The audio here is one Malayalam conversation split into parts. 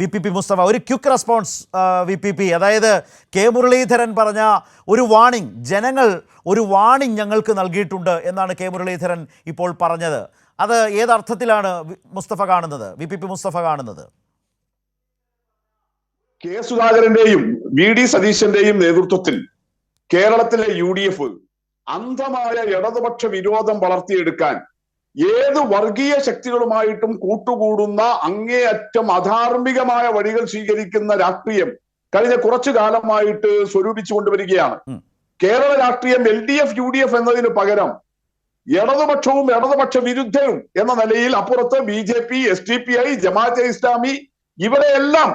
വി പി പി മുസ്തഫ ഒരു quick response V P P. അതായത് കെ മുരളീധരൻ പറഞ്ഞ ഒരു വാണിംഗ് ജനങ്ങൾ ഒരു വാണിംഗ് ഞങ്ങൾക്ക് നൽകിയിട്ടുണ്ട് എന്നാണ് കെ മുരളീധരൻ ഇപ്പോൾ പറഞ്ഞത്. അത് ഏതർത്ഥത്തിലാണ് മുസ്തഫ കാണുന്നത്? വി പി പി മുസ്തഫ കാണുന്നത്? കെ സുധാകരന്റെയും വി ഡി സതീശന്റെയും നേതൃത്വത്തിൽ കേരളത്തിലെ യു ഡി എഫ് അന്ധമായ ഇടതുപക്ഷ വിരോധം വളർത്തിയെടുക്കാൻ ഏത് വർഗീയ ശക്തികളുമായിട്ടും കൂട്ടുകൂടുന്ന അങ്ങേയറ്റം അധാർമികമായ വഴികൾ സ്വീകരിക്കുന്ന രാഷ്ട്രീയം കഴിഞ്ഞ കുറച്ചു കാലമായിട്ട് സ്വരൂപിച്ചു കൊണ്ടുവരികയാണ്. കേരള രാഷ്ട്രീയം L D F U D F എന്നതിന് പകരം ഇടതുപക്ഷവും ഇടതുപക്ഷ വിരുദ്ധരും എന്ന നിലയിൽ അപ്പുറത്ത് B J P S D P I Jamaat-e Islami ഇവരെയെല്ലാം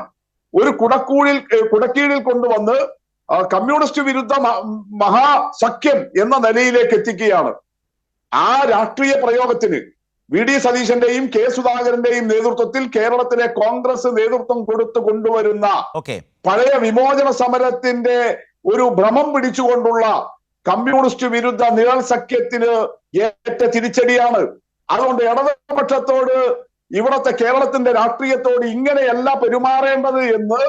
ഒരു കുടക്കൂഴിൽ കുടക്കീഴിൽ കൊണ്ടുവന്ന് കമ്മ്യൂണിസ്റ്റ് വിരുദ്ധ മഹാസഖ്യം എന്ന നിലയിലേക്ക് എത്തിക്കുകയാണ്. ആ രാഷ്ട്രീയ പ്രയോഗത്തിന് വി ഡി സതീശന്റെയും കെ സുധാകരന്റെയും നേതൃത്വത്തിൽ കേരളത്തിലെ കോൺഗ്രസ് നേതൃത്വം കൊടുത്തു കൊണ്ടുവരുന്ന പഴയ വിമോചന സമരത്തിന്റെ ഒരു ഭ്രമം പിടിച്ചുകൊണ്ടുള്ള കമ്മ്യൂണിസ്റ്റ് വിരുദ്ധ നിഴൽ സഖ്യത്തിന് ഏറ്റ തിരിച്ചടിയാണ്. അതുകൊണ്ട് ഇടതുപക്ഷത്തോട് ഇവിടത്തെ കേരളത്തിന്റെ രാഷ്ട്രീയത്തോട് ഇങ്ങനെയല്ല പെരുമാറേണ്ടത് എന്ന്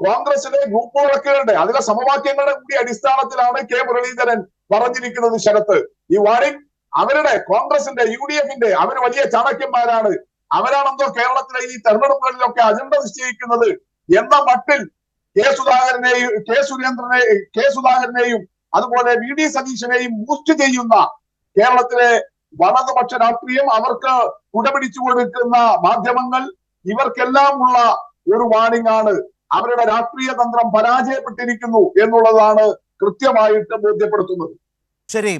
കോൺഗ്രസിലെ ഗ്രൂപ്പ് വഴക്കുകളുടെ അതിലെ സമവാക്യങ്ങളുടെ കൂടി അടിസ്ഥാനത്തിലാണ് കെ മുരളീധരൻ പറഞ്ഞിരിക്കുന്നത് ശരത്ത്. ഈ വാണിംഗ് അവരുടെ കോൺഗ്രസിന്റെ യു ഡി എഫിന്റെ അവർ വലിയ ചാണക്യന്മാരാണ്. അവരാണെന്തോ കേരളത്തിലെ ഈ തെരഞ്ഞെടുപ്പുകളിലൊക്കെ അജണ്ട നിശ്ചയിക്കുന്നത് എന്ന മട്ടിൽ കെ സുധാകരനെയും കെ സുരേന്ദ്രനെ കെ സുധാകരനെയും അതുപോലെ വി ഡി സതീശനെയും ബൂസ്റ്റ് ചെയ്യുന്ന കേരളത്തിലെ വലതുപക്ഷ രാഷ്ട്രീയം അവർക്ക് കുടപിടിച്ചു കൊടുക്കുന്ന മാധ്യമങ്ങൾ ഇവർക്കെല്ലാം ഉള്ള ഒരു വാണിംഗ് ആണ്. അവരുടെ രാഷ്ട്രീയ തന്ത്രം പരാജയപ്പെട്ടിരിക്കുന്നു എന്നുള്ളതാണ് കൃത്യമായിട്ട് ബോധ്യപ്പെടുത്തുന്നത്. ശരി.